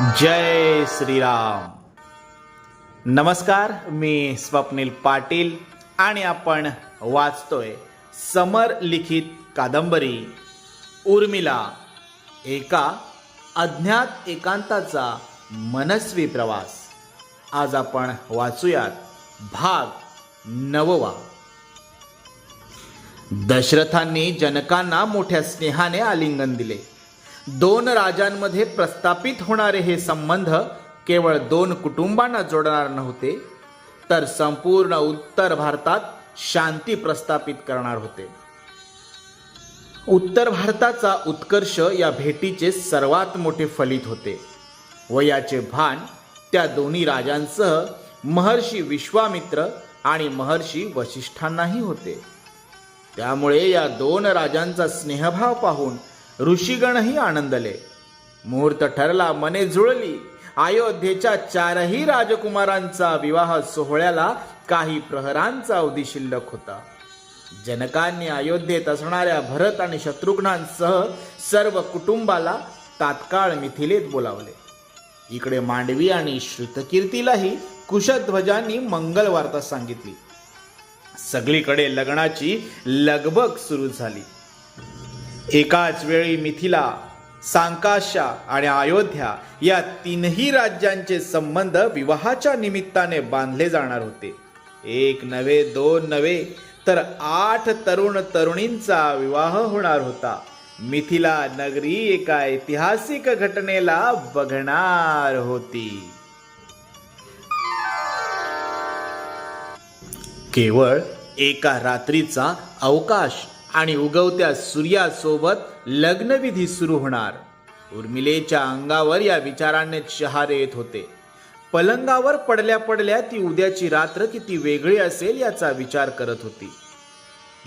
जय श्रीराम. नमस्कार मी स्वप्नील पाटील आणि आपण वाचतोय समर लिखित कादंबरी. उर्मिला एका अज्ञात एकांताचा मनस्वी प्रवास. आज आपण वाचूयात भाग नववा. दशरथांनी जनकांना मोठ्या स्नेहाने आलिंगन दिले. दोन राजांमध्ये प्रस्थापित होणारे हे संबंध केवळ दोन कुटुंबांना जोडणार नव्हते तर संपूर्ण उत्तर भारतात शांती प्रस्थापित करणार होते. उत्तर भारताचा उत्कर्ष या भेटीचे सर्वात मोठे फलित होते. व याचे भान त्या दोन्ही राजांसह महर्षी विश्वामित्र आणि महर्षी वशिष्ठांनाही होते. त्यामुळे या दोन राजांचा स्नेहभाव पाहून ऋषीगणही आनंदले. मुहूर्त ठरला मने जुळली. अयोध्येच्या चारही राजकुमारांचा विवाह सोहळ्याला काही प्रहरांचा अवधी शिल्लक होता. जनकांनी अयोध्येत असणाऱ्या भरत आणि शत्रुघ्नांसह सर्व कुटुंबाला तात्काळ मिथिलेत बोलावले. इकडे मांडवी आणि श्रुतकीर्तीलाही कुशध्वजांनी मंगल वार्ता सांगितली. सगळीकडे लग्नाची लगबग सुरू झाली. एकाच वेळी मिथिला सांकाशा आणि अयोध्या या तीनही राज्यांचे संबंध विवाहाच्या निमित्ताने बांधले जाणार होते. एक नवे दोन नव्हे तर आठ तरुण तरुणींचा विवाह होणार होता. मिथिला नगरी एका ऐतिहासिक घटनेला बघणार होती. केवळ एका रात्रीचा अवकाश आणि उगवत्या सूर्यासोबत लग्नविधी सुरू होणार. उर्मिलेच्या अंगावर या विचाराने शहारे येत होते. पलंगावर पडल्या पडल्या ती उद्याची रात्र किती वेगळी असेल याचा विचार करत होती.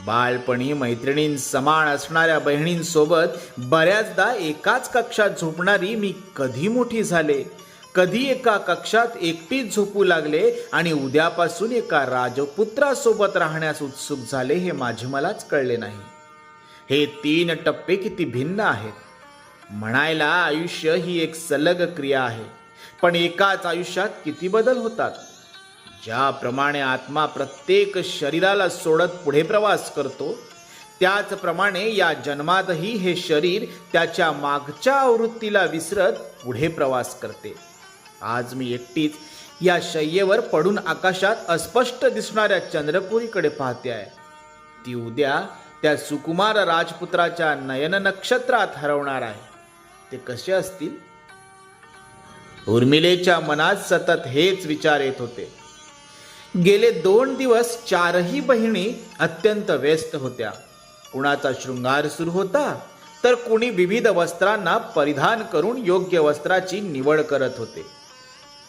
बालपणी मैत्रिणीं समान असणाऱ्या बहिणींसोबत बऱ्याचदा एकाच कक्षात झोपणारी मी कधी मोठी झाले? कधी एका कक्षात एकटीच झोपू लागले आणि उद्यापासून एका राजपुत्रासोबत राहण्यास उत्सुक झाले हे माझे मलाच कळले नाही. हे तीन टप्पे किती भिन्न आहेत. म्हणायला आयुष्य ही एक सलग क्रिया आहे. पण एकाच आयुष्यात किती बदल होतात? ज्याप्रमाणे आत्मा प्रत्येक शरीराला सोडत पुढे प्रवास करतो त्याचप्रमाणे या जन्मातही हे शरीर त्याच्या मागच्या आवृत्तीला विसरत पुढे प्रवास करते. आज मी एकटीच या शय्येवर पडून आकाशात अस्पष्ट दिसणाऱ्या चंद्रपुरीकडे पाहते आहे. ती उद्या त्या सुकुमार राजपुत्राच्या नयन नक्षत्रात हरवणार आहे. ते कसे असतील? उर्मिलेच्या मनात सतत हेच विचार येत होते. गेले दोन दिवस चारही बहिणी अत्यंत व्यस्त होत्या. कुणाचा शृंगार सुरू होता तर कुणी विविध वस्त्रांना परिधान करून योग्य वस्त्राची निवड करत होते.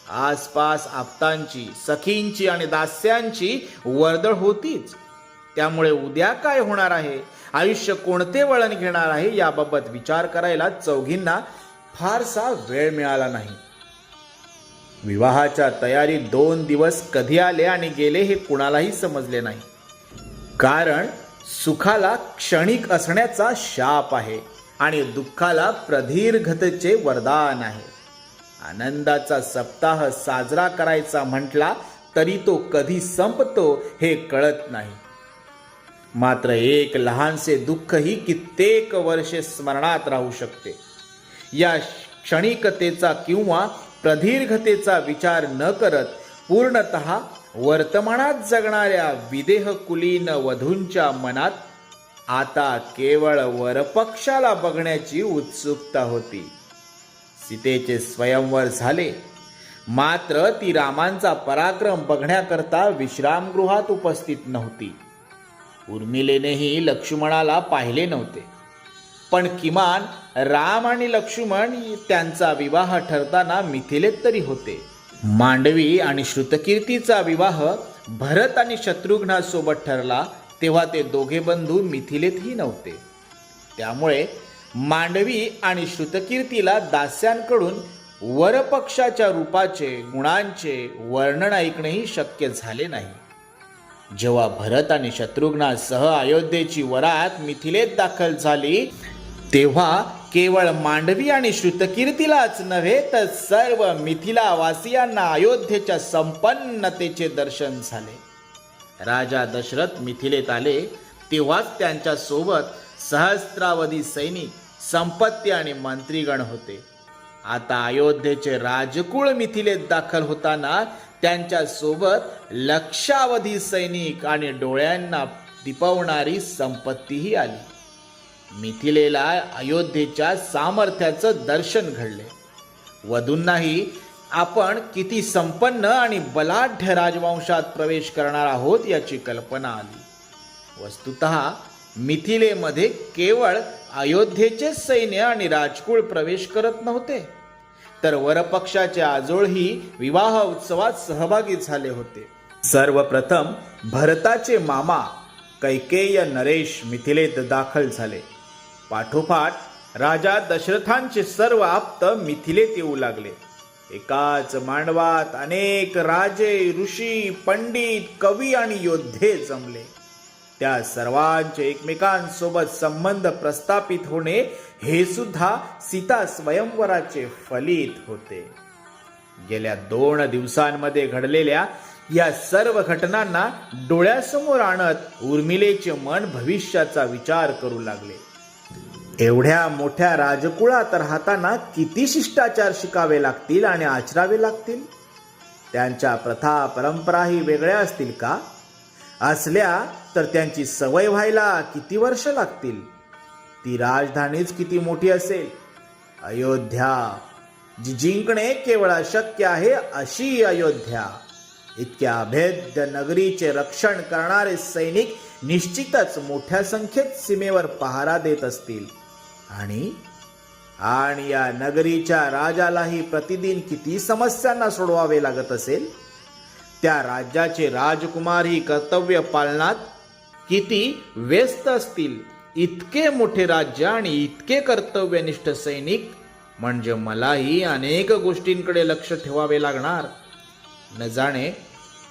आसपास आप्तांची सखींची आणि दास्यांची वर्दळ होतीच. त्यामुळे उद्या काय होणार आहे? आयुष्य कोणते वळण घेणार आहे? याबाबत विचार करायला चौघींना फारसा वेळ मिळाला नाही. विवाहाच्या तयारीत दोन दिवस कधी आले आणि गेले हे कुणालाही समजले नाही. कारण सुखाला क्षणिक असण्याचा शाप आहे आणि दुःखाला प्रदीर्घतेचे वरदान आहे. आनंदाचा सप्ताह साजरा करायचा म्हटला तरी तो कधी संपतो हे कळत नाही. मात्र एक लहानसे दुःखही कित्येक वर्षे स्मरणात राहू शकते. या क्षणिकतेचा किंवा प्रदीर्घतेचा विचार न करत पूर्णत वर्तमानात जगणाऱ्या विदेह कुलीन वधूंच्या मनात आता केवळ वरपक्षाला बघण्याची उत्सुकता होती. सीतेचे स्वयंवर झाले. मात्र ती रामांचा पराक्रम बघण्याकरता विश्रामगृहात उपस्थित नव्हती. उर्मिलेनेही लक्ष्मणाला पाहिले नव्हते. पण किमान राम आणि लक्ष्मण त्यांचा विवाह ठरताना मिथिलेत तरी होते. मांडवी आणि श्रुतकीर्तीचा विवाह भरत आणि शत्रुघ्नासोबत ठरला तेव्हा ते दोघे बंधू मिथिलेतही नव्हते. त्यामुळे मांडवी आणि श्रुतकीर्तीला दास्यांकडून वरपक्षाच्या रूपाचे गुणांचे वर्णन ऐकणेही शक्य झाले नाही. जेव्हा भरत आणि शत्रुघ्नासह अयोध्येची वरात मिथिलेत दाखल झाली तेव्हा केवळ मांडवी आणि श्रुतकीर्तीलाच नव्हे तर सर्व मिथिलावासियांना अयोध्येच्या संपन्नतेचे दर्शन झाले. राजा दशरथ मिथिलेत आले तेव्हाच त्यांच्यासोबत सहस्त्रावधी सैनिक संपत्ती आणि मंत्रीगण होते. आता अयोध्येचे राजकुळ मिथिलेत दाखल होताना त्यांच्यासोबत लक्षावधी सैनिक आणि डोळ्यांना दिपवणारी संपत्तीही आली. मिथिलेला अयोध्येच्या सामर्थ्याचं दर्शन घडले. वधूंनाही आपण किती संपन्न आणि बलाढ्य राजवंशात प्रवेश करणार आहोत याची कल्पना आली. वस्तुत मिथिलेमध्ये केवळ अयोध्येचे सैन्य आणि राजकुळ प्रवेश करत नव्हते. तर वरपक्षाचे आजोळही विवाह उत्सवात सहभागी झाले होते. सर्वप्रथम भरताचे मामा कैकेय नरेश मिथिलेत दाखल झाले. पाठोपाठ राजा दशरथांचे सर्व आप्त मिथिलेत येऊ लागले. एकाच मांडवात अनेक राजे ऋषी पंडित कवी आणि योद्धे जमले. त्या सर्वांचे एकमेकांसोबत संबंध प्रस्थापित होणे हे सुद्धा सीता स्वयंवराचे फलित होते. गेल्या दोन दिवसांमध्ये घडलेल्या या सर्व घटनांना डोळ्यासमोर आणत उर्मिलेचे मन भविष्याचा विचार करू लागले. एवढ्या मोठ्या राजकुळात राहताना किती शिष्टाचार शिकावे लागतील आणि आचरावे लागतील? त्यांच्या प्रथा परंपराही वेगळ्या असतील का? असल्या तर त्यांची सवय व्हायला किती वर्ष लागतील? ती राजधानीच किती मोठी असेल? अयोध्या. जी जिंकणे केवळ अशक्य आहे अशी अयोध्या. इतक्या अभेद्य नगरीचे रक्षण करणारे सैनिक निश्चितच मोठ्या संख्येत सीमेवर पहारा देत असतील. आणि? आणि या नगरीच्या राजालाही प्रतिदिन किती समस्यांना सोडवावे लागत असेल? त्या राज्याचे राजकुमार ही कर्तव्य पालनात किती व्यस्त असतील. इतके मोठे राज्य आणि इतके कर्तव्यनिष्ठ सैनिक म्हणजे मलाही अनेक गोष्टींकडे लक्ष ठेवावे लागणार. न जाणे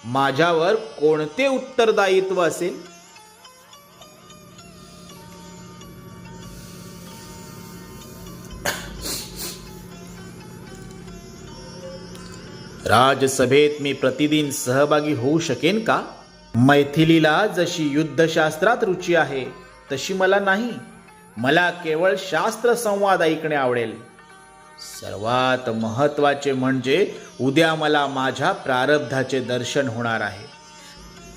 माझ्यावर कोणते उत्तरदायित्व असेल? राजसभेत मी प्रतिदिन सहभागी होऊ शकेन का? मैथिलीला जशी युद्धशास्त्रात रुची आहे तशी मला नाही. मला केवळ शास्त्र संवाद ऐकणे आवडेल. सर्वात महत्त्वाचे म्हणजे उद्या मला माझ्या प्रारब्धाचे दर्शन होणार आहे.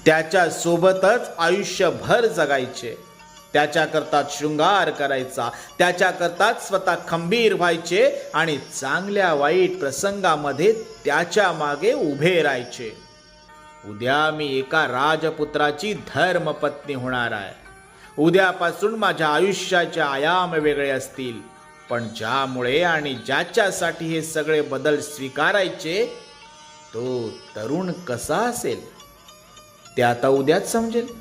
त्याच्यासोबतच आयुष्यभर जगायचे. त्याच्याकरता शृंगार करायचा त्याच्याकरताच स्वतः खंबीर व्हायचे आणि चांगल्या वाईट प्रसंगामध्ये त्याच्यामागे उभे राहायचे. उद्या मी एका राजपुत्राची धर्मपत्नी होणार आहे. उद्यापासून माझ्या आयुष्याचे आयाम वेगळे असतील. पण ज्यामुळे आणि ज्याच्यासाठी हे सगळे बदल स्वीकारायचे तो तरुण कसा असेल? ते आता उद्याच समजेल.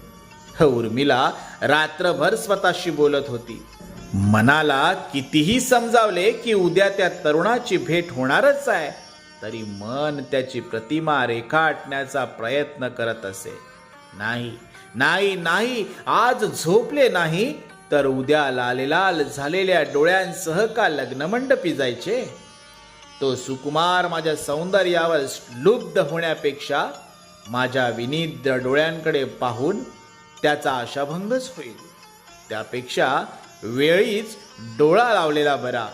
उर्मिला रात्रभर स्वतःशी बोलत होती. मनाला कितीही समजावले की उद्या त्या तरुणाची भेट होणारच आहे तरी मन त्याची प्रतिमा रेखाटण्याचा प्रयत्न करत असे. नाही नाही नाही आज झोपले नाही तर उद्या लालेलाल झालेल्या डोळ्यांसह का लग्नमंडपी जायचे? तो सुकुमार माझ्या सौंदर्यावर लुब्ध होण्यापेक्षा माझ्या विनिद्र डोळ्यांकडे पाहून त्याचा आशाभंगच होईल. त्यापेक्षा वेळीच डोळा लावलेला बरा.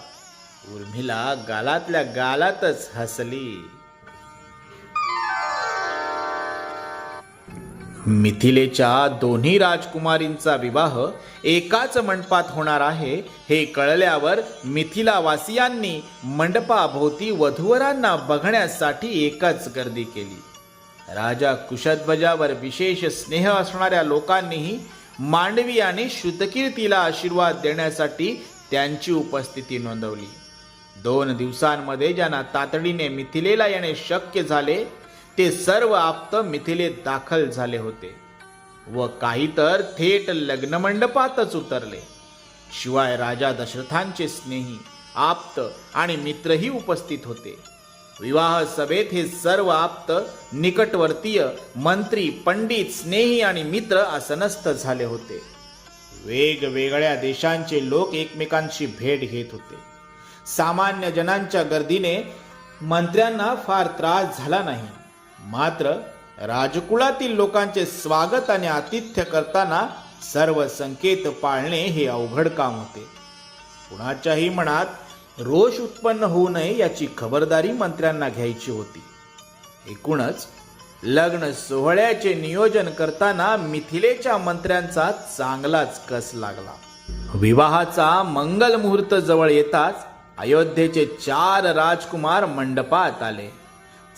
उर्मिला गालातल्या गालातच हसली. मिथिलेच्या दोन्ही राजकुमारींचा विवाह एकाच मंडपात होणार आहे हे कळल्यावर मिथिलावासियांनी मंडपाभोवती वधूवरांना बघण्यासाठी एकच गर्दी केली. राजा कुशध्वजावर विशेष स्नेह असणाऱ्या लोकांनीही मांडवी आणि श्रुतकीर्तीला आशीर्वाद देण्यासाठी त्यांची उपस्थिती नोंदवली. दोन दिवसांमध्ये ज्यांना तातडीने मिथिलेला येणे शक्य झाले ते सर्व आप्त मिथिलेत दाखल झाले होते व काही तर थेट लग्नमंडपातच उतरले. शिवाय राजा दशरथांचे स्नेही आप्त आणि मित्रही उपस्थित होते. विवाह सभेत हे सर्व आप्त निकटवर्तीय मंत्री पंडित स्नेही आणि मित्र आसनस्थ झाले होते. वेगवेगळ्या देशांचे लोक एकमेकांशी भेट घेत होते. सामान्य जनांच्या गर्दीने मंत्र्यांना फार त्रास झाला नाही. मात्र राजकुळातील लोकांचे स्वागत आणि आतिथ्य करताना सर्व संकेत पाळणे हे अवघड काम होते. कुणाच्याही मनात रोष उत्पन्न होऊ नये याची खबरदारी मंत्र्यांना घ्यायची होती. एकूणच लग्न सोहळ्याचे नियोजन करताना मिथिलेच्या मंत्र्यांचा चांगलाच कस लागला. विवाहाचा मंगल मुहूर्त जवळ येताच अयोध्येचे चार राजकुमार मंडपात आले.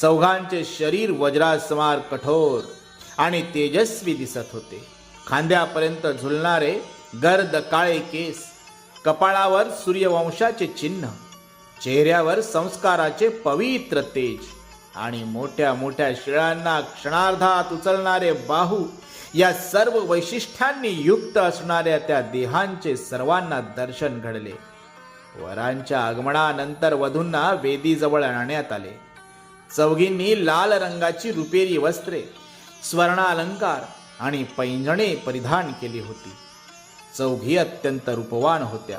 चौघांचे शरीर वज्रासमार कठोर आणि तेजस्वी दिसत होते. खांद्यापर्यंत झुलणारे गर्द काळे केस कपाळावर सूर्यवंशाचे चिन्ह चेहऱ्यावर संस्काराचे पवित्र तेज आणि मोठ्या मोठ्या शिळांना क्षणार्धात उचलणारे बाहू या सर्व वैशिष्ट्यांनी युक्त असणाऱ्या त्या देहांचे सर्वांना दर्शन घडले. वरांच्या आगमनानंतर वधूंना वेदीजवळ आणण्यात आले. चौघींनी लाल रंगाची रुपेरी वस्त्रे स्वर्णालंकार आणि पैंजणे परिधान केली होती. चौघी अत्यंत रूपवान होत्या.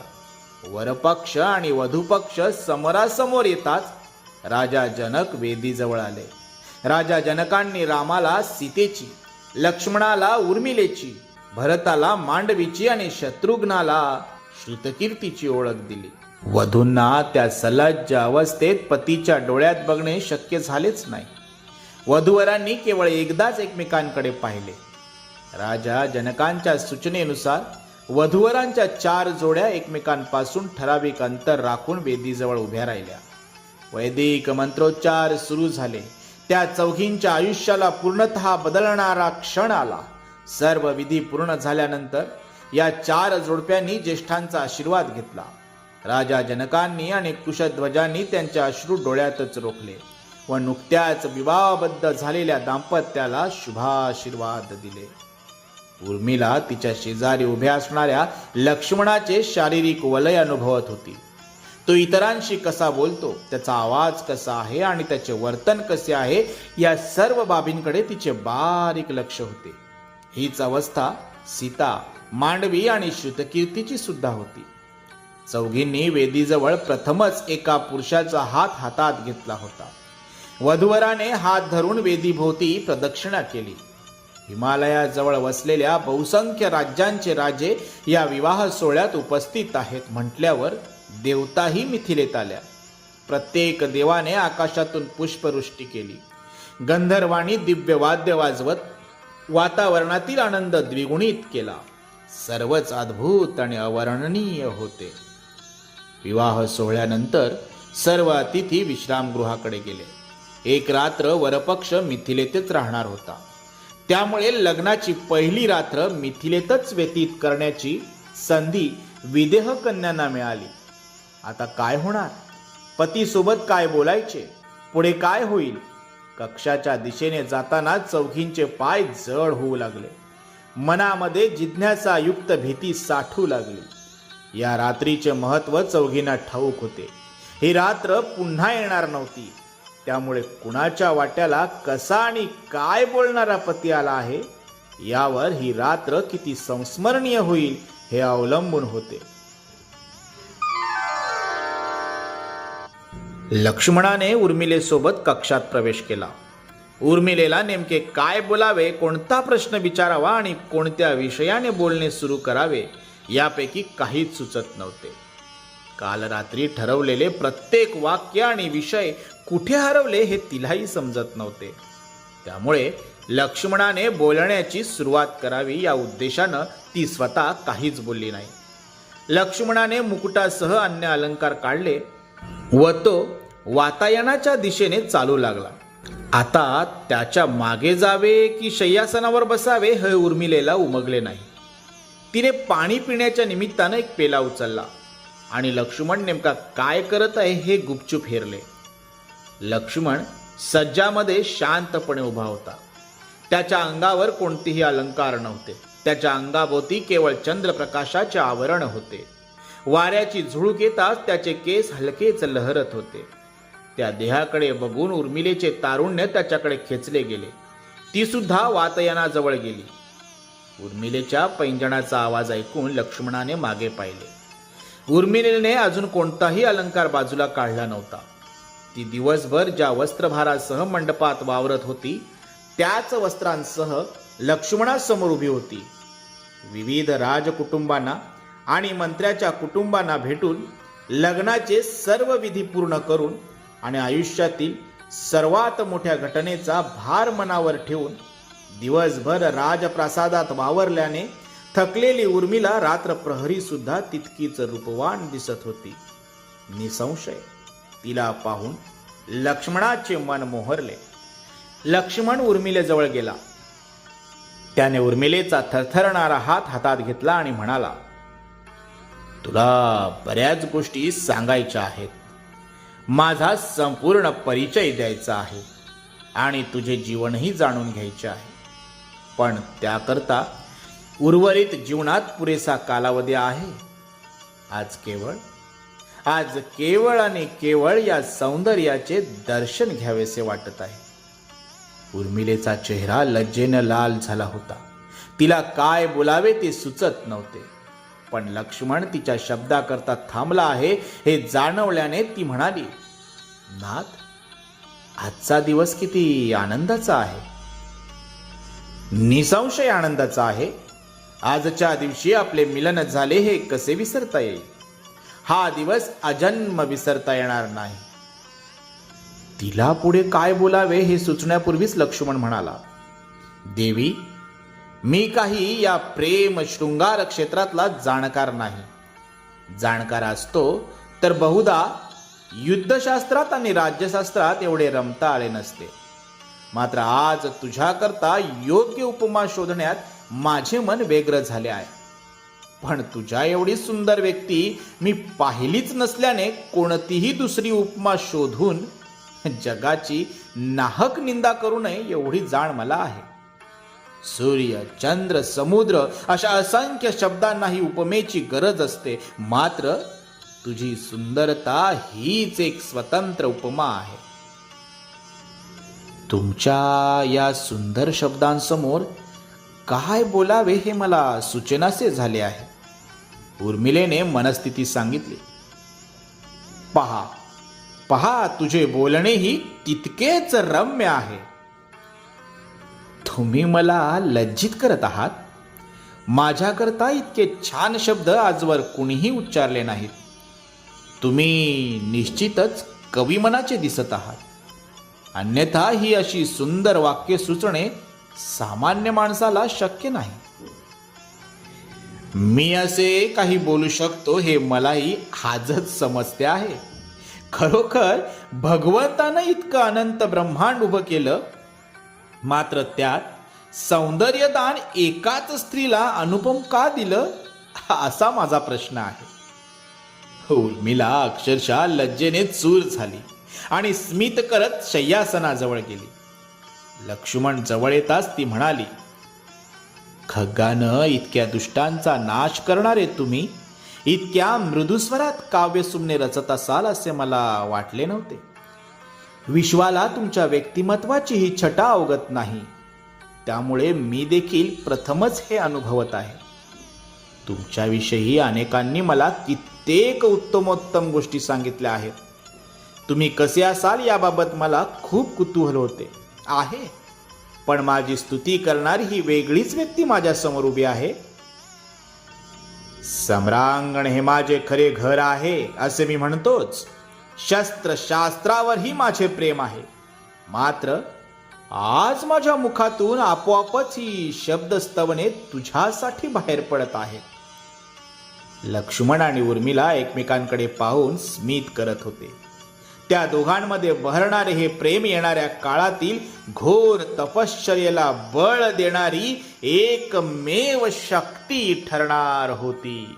वरपक्ष आणि वधूपक्ष समोरासमोर येताच राजा जनक वेदीजवळ आले. राजा जनकांनी रामाला सीतेची लक्ष्मणाला उर्मिलेची भरताला मांडवीची आणि शत्रुघ्नाला श्रुतकीर्तीची ओळख दिली. वधूंना त्या सलज्ज अवस्थेत पतीच्या डोळ्यात बघणे शक्य झालेच नाही. वधूवरांनी केवळ एकदाच एकमेकांकडे पाहिले. राजा जनकांच्या सूचनेनुसार वधूवरांच्या चार जोड्या एकमेकांपासून ठराविक अंतर राखून वेदीजवळ उभ्या राहिल्या. वैदिक मंत्रोच्चार सुरू झाले. त्या चौघींच्या आयुष्याला पूर्णतः बदलणारा क्षण आला. सर्व विधी पूर्ण झाल्यानंतर या चार जोडप्यांनी ज्येष्ठांचा आशीर्वाद घेतला. राजा जनकांनी आणि कुशध्वजांनी त्यांचे अश्रू डोळ्यातच रोखले व नुकत्याच विवाहबद्ध झालेल्या दाम्पत्याला शुभाशीर्वाद दिले. उर्मिला तिच्या शेजारी उभ्या असणाऱ्या लक्ष्मणाचे शारीरिक वलय अनुभवत होती. तो इतरांशी कसा बोलतो त्याचा आवाज कसा आहे आणि त्याचे वर्तन कसे आहे या सर्व बाबींकडे तिचे बारीक लक्ष होते. हीच अवस्था सीता मांडवी आणि श्रुतकीर्तीची सुद्धा होती. चौघींनी वेदीजवळ प्रथमच एका पुरुषाचा हात हातात घेतला होता. वधूवराने हात धरून वेदीभोवती प्रदक्षिणा केली. हिमालयाजवळ वसलेल्या बहुसंख्य राज्यांचे राजे या विवाह सोहळ्यात उपस्थित आहेत म्हटल्यावर देवताही मिथिलेत आल्या. प्रत्येक देवाने आकाशातून पुष्पवृष्टी केली. गंधर्वाणी दिव्य वाद्य वाजवत वातावरणातील आनंद द्विगुणित केला. सर्वच अद्भुत आणि अवर्णनीय होते. विवाह सोहळ्यानंतर सर्व अतिथी विश्रामगृहाकडे गेले. एक रात्र वरपक्ष मिथिलेतच राहणार होता. त्यामुळे लग्नाची पहिली रात्र मिथिलेतच व्यतीत करण्याची संधी विदेह कन्यांना मिळाली. आता काय होणार? पतीसोबत काय बोलायचे? पुढे काय होईल? कक्षाच्या दिशेने जाताना चौघींचे पाय जड होऊ लागले. मनामध्ये जिज्ञासा युक्त भीती साठू लागली. या रात्रीचे महत्त्व चौघींना ठाऊक होते. ही रात्र पुन्हा येणार नव्हती. त्यामुळे कुणाच्या वाट्याला कसा आणि काय बोलणारा पती आला आहे यावर ही रात्र किती संस्मरणीय होईल हे अवलंबून होते. लक्ष्मणाने उर्मिलेसोबत कक्षात प्रवेश केला. उर्मिलेला नेमके काय बोलावे कोणता प्रश्न विचारावा आणि कोणत्या विषयाने बोलणे सुरू करावे यापैकी काहीच सुचत नव्हते. काल रात्री ठरवलेले प्रत्येक वाक्य आणि विषय कुठे हरवले हे तिलाही समजत नव्हते. त्यामुळे लक्ष्मणाने बोलण्याची सुरुवात करावी या उद्देशानं ती स्वतः काहीच बोलली नाही. लक्ष्मणाने मुकुटासह अन्य अलंकार काढले व तो वातायनाच्या दिशेने चालू लागला. आता त्याच्यामागे जावे की शय्यासनावर बसावे हे उर्मिलेला उमगले नाही. तिने पाणी पिण्याच्या निमित्तानं एक पेला उचलला. आणि लक्ष्मण नेमका काय करत आहे हे गुपचूप हेरले. लक्ष्मण सज्जामध्ये शांतपणे उभा होता. त्याच्या अंगावर कोणतेही अलंकार नव्हते. त्याच्या अंगाभोवती केवळ चंद्रप्रकाशाचे आवरण होते. वाऱ्याची झुळूक येताच त्याचे केस हलकेच लहरत होते. त्या देहाकडे बघून उर्मिलेचे तारुण्य त्याच्याकडे खेचले गेले. ती सुद्धा वातयानाजवळ गेली. उर्मिलेच्या पैंजणाचा आवाज ऐकून लक्ष्मणाने मागे पाहिले. उर्मिलीने अजून कोणताही अलंकार बाजूला काढला नव्हता. ती दिवसभर ज्या वस्त्रभारासह मंडपात वावरत होती त्याच वस्त्रांसह लक्ष्मणासमोर उभी होती. विविध राजकुटुंबांना आणि मंत्र्याच्या कुटुंबांना भेटून लग्नाचे सर्व विधी पूर्ण करून आणि आयुष्यातील सर्वात मोठ्या घटनेचा भार मनावर ठेवून दिवसभर राजप्रासादात वावरल्याने थकलेली उर्मिला रात्र प्रहरी सुद्धा तितकीच रूपवान दिसत होती. निसंशय. तिला पाहून लक्ष्मणाचे मन मोहरले. लक्ष्मण उर्मिलेजवळ गेला. त्याने उर्मिलेचा थरथरणारा हात हातात घेतला आणि म्हणाला तुला बऱ्याच गोष्टी सांगायच्या आहेत. माझा संपूर्ण परिचय द्यायचा आहे आणि तुझे जीवनही जाणून घ्यायचे आहे. पण त्याकरता उर्वरित जीवनात पुरेसा कालावधी आहे. आज केवळ आज केवळ आणि केवळ या सौंदर्याचे दर्शन घ्यावेसे वाटत आहे. उर्मिलेचा चेहरा लज्जेनं लाल झाला होता. तिला काय बोलावे ते सुचत नव्हते. पण लक्ष्मण तिच्या शब्दाकरता थांबला आहे हे जाणवल्याने ती म्हणाली नाथ आजचा दिवस किती आनंदाचा आहे. निसंशय आनंदाचा आहे. आजच्या दिवशी आपले मिलन झाले हे कसे विसरता येईल? हा दिवस अजन्म विसरता येणार नाही. तिला पुढे काय बोलावे हे सुचण्यापूर्वीच लक्ष्मण म्हणाला देवी मी काही या प्रेम शृंगार क्षेत्रातला जाणकार नाही. जाणकार असतो तर बहुधा युद्धशास्त्रात आणि राज्यशास्त्रात एवढे रमता आले नसते. मात्र आज तुझ्याकरता योग्य उपमा शोधण्यात माझे मन वेग्र झाले आहे. पण तुझ्या एवढी सुंदर व्यक्ती मी पाहिलीच नसल्याने कोणतीही दुसरी उपमा शोधून जगाची नाहक निंदा करू नये एवढी जाण मला आहे. सूर्य चंद्र समुद्र अशा असंख्य शब्दांनाही उपमेची गरज असते. मात्र तुझी सुंदरता हीच एक स्वतंत्र उपमा आहे. तुमच्या या सुंदर शब्दांसमोर काय बोलावे हे मला सूचनासे झाले आहे. उर्मिलेने मनस्थिती सांगितली. पहा पहा तुझे बोलणेही तितकेच रम्य आहे. तुम्ही मला लज्जित करत आहात? माझ्याकरता इतके छान शब्द आजवर कुणीही उच्चारले नाहीत. तुम्ही निश्चितच कवी मनाचे दिसत आहात. अन्यथा ही अशी सुंदर वाक्य सुचणे सामान्य माणसाला शक्य नाही. मी असे काही बोलू शकतो हे मलाही आजच समजते आहे. खरोखर भगवंतानं इतकं अनंत ब्रह्मांड उभं केलं मात्र त्यात सौंदर्यदान एकाच स्त्रीला अनुपम का दिलं असा माझा प्रश्न आहे. हो, उर्मिला अक्षरशः लज्जेने चूर झाली आणि स्मित करत शय्यासनाजवळ गेली. लक्ष्मण जवळ येताच ती म्हणाली खग्गानं इतक्या दुष्टांचा नाश करणारे तुम्ही? इतक्या मृदुस्वरात काव्यसुमने रचत असाल असे मला वाटले नव्हते. विश्वाला तुमच्या व्यक्तिमत्वाची ही छटा अवगत नाही. त्यामुळे मी देखील प्रथमच हे अनुभवत आहे. तुमच्याविषयी अनेकांनी मला कित्येक उत्तमोत्तम गोष्टी सांगितल्या आहेत. तुम्ही कसे असाल याबाबत मला खूप कुतूहल होते. आहे. पण माझी स्तुती करणारी ही वेगळीच व्यक्ती माझ्यासमोर उभी आहे. सम्रांगण हे माझे खरे घर आहे असे मी म्हणतोच. शस्त्र शास्त्रावरही माझे प्रेम आहे. मात्र आज माझ्या मुखातून आपोआपच ही शब्दस्तवने तुझ्यासाठी बाहेर पडत आहेत लक्ष्मण आणि उर्मिला एकमेकांकडे पाहून स्मित करत होते. त्या दोघांमध्ये बहरणारे हे प्रेम येणाऱ्या काळातील घोर तपश्चर्येला बळ देणारी एकमेव शक्ती ठरणार होती.